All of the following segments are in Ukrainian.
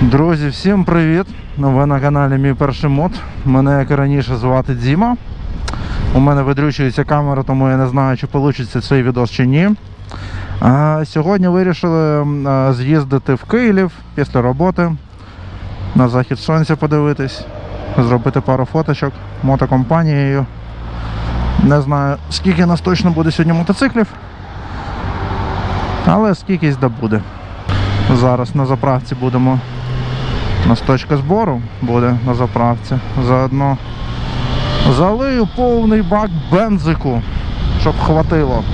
Друзі, всім привіт! Ви на каналі Мій перший мод. Мене, як і раніше, звати Діма. У мене видрючується камера, тому я не знаю, чи вийде цей відос чи ні. А, сьогодні вирішили з'їздити в Київ після роботи, на захід сонця подивитись, зробити пару фоточок мотокомпанією. Не знаю, скільки нас точно буде сьогодні мотоциклів, але скількись да буде. Зараз на заправці будемо. У нас точка збору буде на заправці. Заодно залию повний бак бензику, щоб хватило.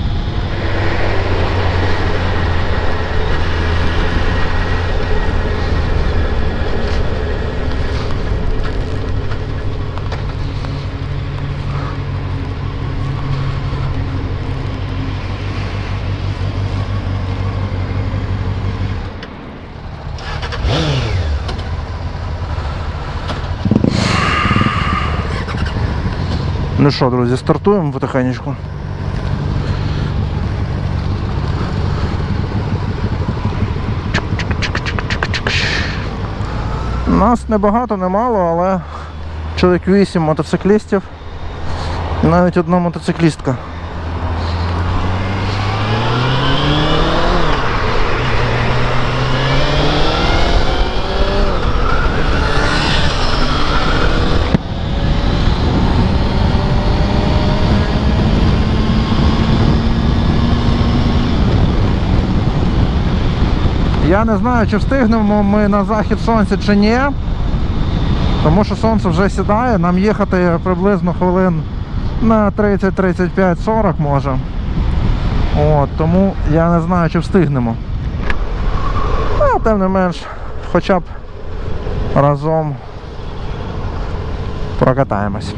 Ну що, друзі, стартуємо потихенечку. Нас небагато, немало, але чоловік 8 мотоциклістів. І навіть одна мотоциклістка. Я не знаю, чи встигнемо ми на захід сонця чи ні. Тому що сонце вже сідає, нам їхати приблизно хвилин на 30, 35, 40 може. От, тому я не знаю, чи встигнемо. А тим не менш, хоча б разом прокатаємось.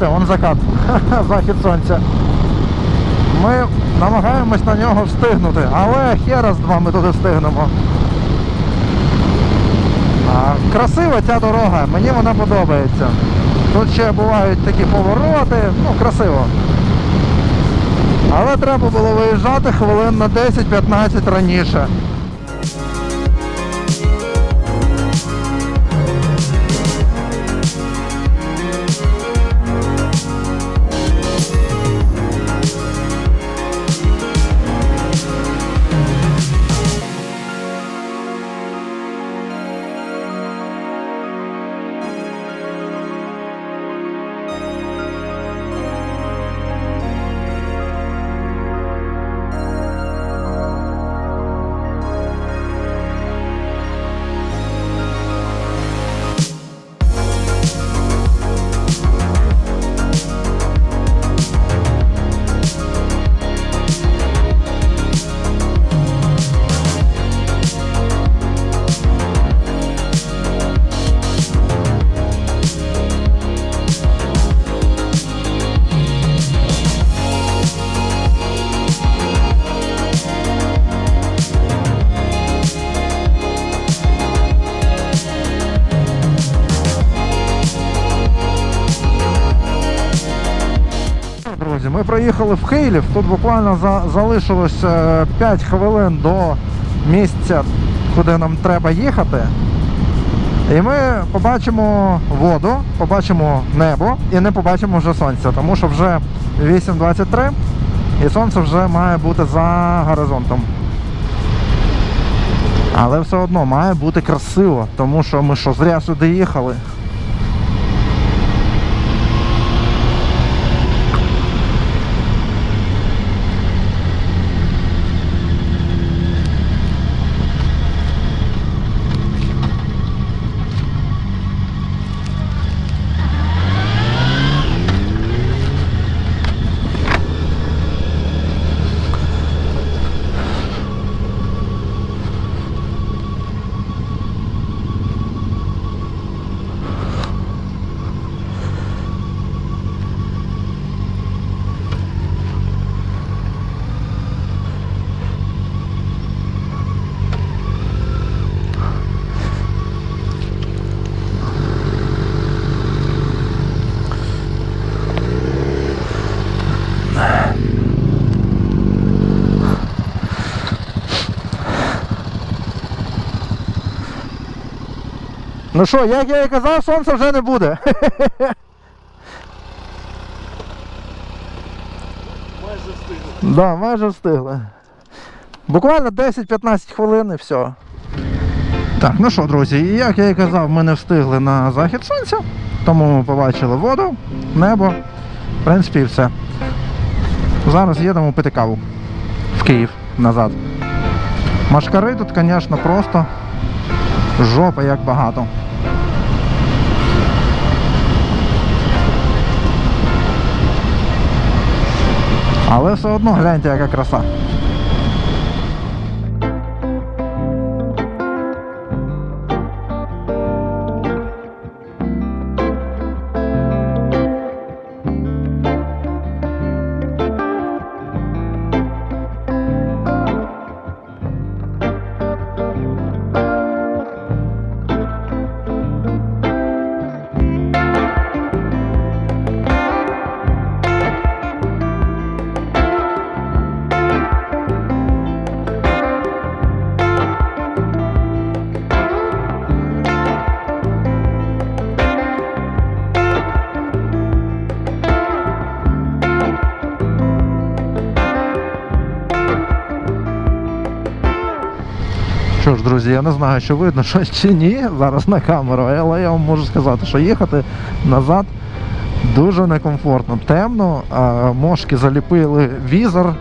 Бачите, вон закат. Захід сонця. Ми намагаємось на нього встигнути, але хера з два ми туди встигнемо. Красива ця дорога, мені вона подобається. Тут ще бувають такі повороти, ну красиво. Але треба було виїжджати хвилин на 10-15 раніше. Ми приїхали в Київ. Тут буквально за, залишилось е, 5 хвилин до місця, куди нам треба їхати. І ми побачимо воду, побачимо небо і не побачимо вже сонця, тому що вже 8.23 і сонце вже має бути за горизонтом. Але все одно має бути красиво, тому що ми що, зря сюди їхали. Ну що, як я і казав, сонця вже не буде. Майже встигли. Да, майже встигли. Буквально 10-15 хвилин і все. Так, ну що, друзі, і як я і казав, ми не встигли на захід сонця, тому ми побачили воду, небо, в принципі, і все. Зараз їдемо пити каву в Київ назад. Машкари тут, звісно, просто жопа як багато. Але все одно гляньте, яка краса. Що ж, друзі, я не знаю, чи видно щось чи ні зараз на камеру, але я вам можу сказати, що їхати назад дуже некомфортно. Темно, а мошки заліпили візор.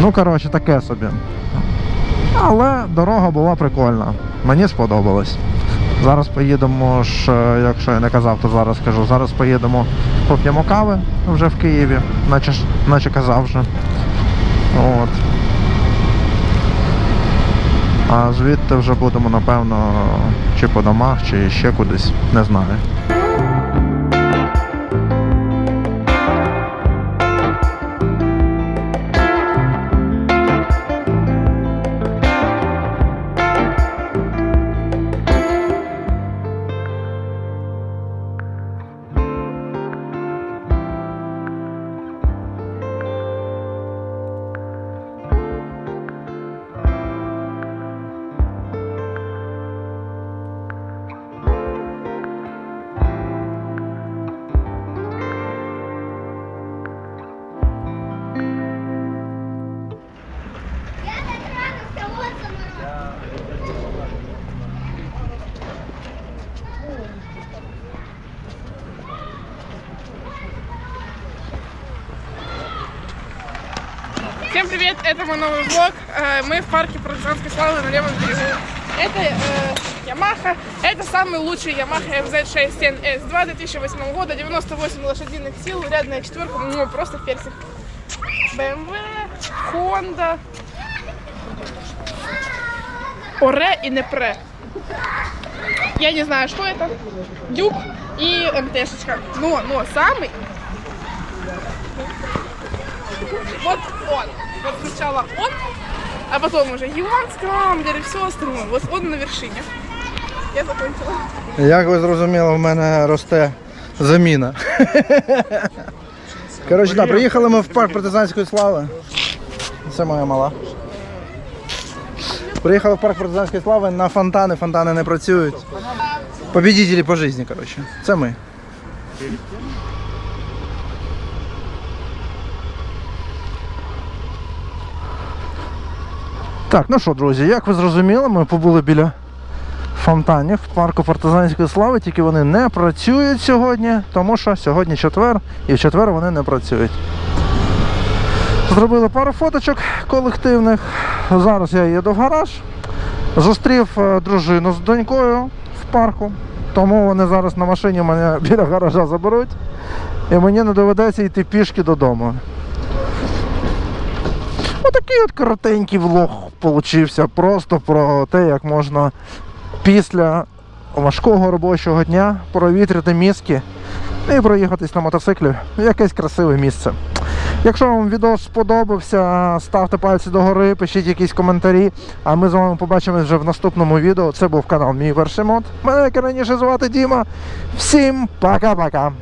Ну, коротше, таке собі. Але дорога була прикольна. Мені сподобалось. Зараз поїдемо ж, е, якщо я не казав, то зараз скажу. Зараз поїдемо поп'ємо кави вже в Києві, наче, наче казав вже. От. А звідти вже будемо, напевно, чи по домах, чи ще кудись, не знаю. Всем привет, это мой новый влог. Э, Мы в парке партизанской славы на левом берегу. Это э, Yamaha, это самый лучший Yamaha FZ6 NS2 2008 года, 98 лошадиных сил, рядная четверка, ну просто персик. BMW, Honda, Оре и Непре. Я не знаю, что это. Дюк и МТшечка. Но, но самый вот он. Вот сначала он, а потом уже Юан Скрамблер и все остальное. Вот он на вершине. Я закончила. Як ви зрозуміли, в мене росте заміна. Коротше, так, приїхали ми в парк партизанської слави. Це моя мала. Приїхали в парк партизанської слави на фонтани, фонтани не працюють. Побідітелі по житті, коротше. Це ми. Так, ну що, друзі, як ви зрозуміли, ми побули біля фонтанів парку партизанської слави, тільки вони не працюють сьогодні, тому що сьогодні четвер, і в четвер вони не працюють. Зробили пару фоточок колективних. Зараз я їду в гараж. Зустрів е, дружину з донькою в парку, тому вони зараз на машині мене біля гаража заберуть. І мені не доведеться йти пішки додому. Отакий от коротенький влог получився просто про те, як можна після важкого робочого дня провітрити мізки і проїхатись на мотоциклі в якесь красиве місце. Якщо вам відео сподобався, ставте пальці догори, пишіть якісь коментарі. А ми з вами побачимось вже в наступному відео. Це був канал Мій перший мод. Мене як раніше звати Діма. Всім пока-пока.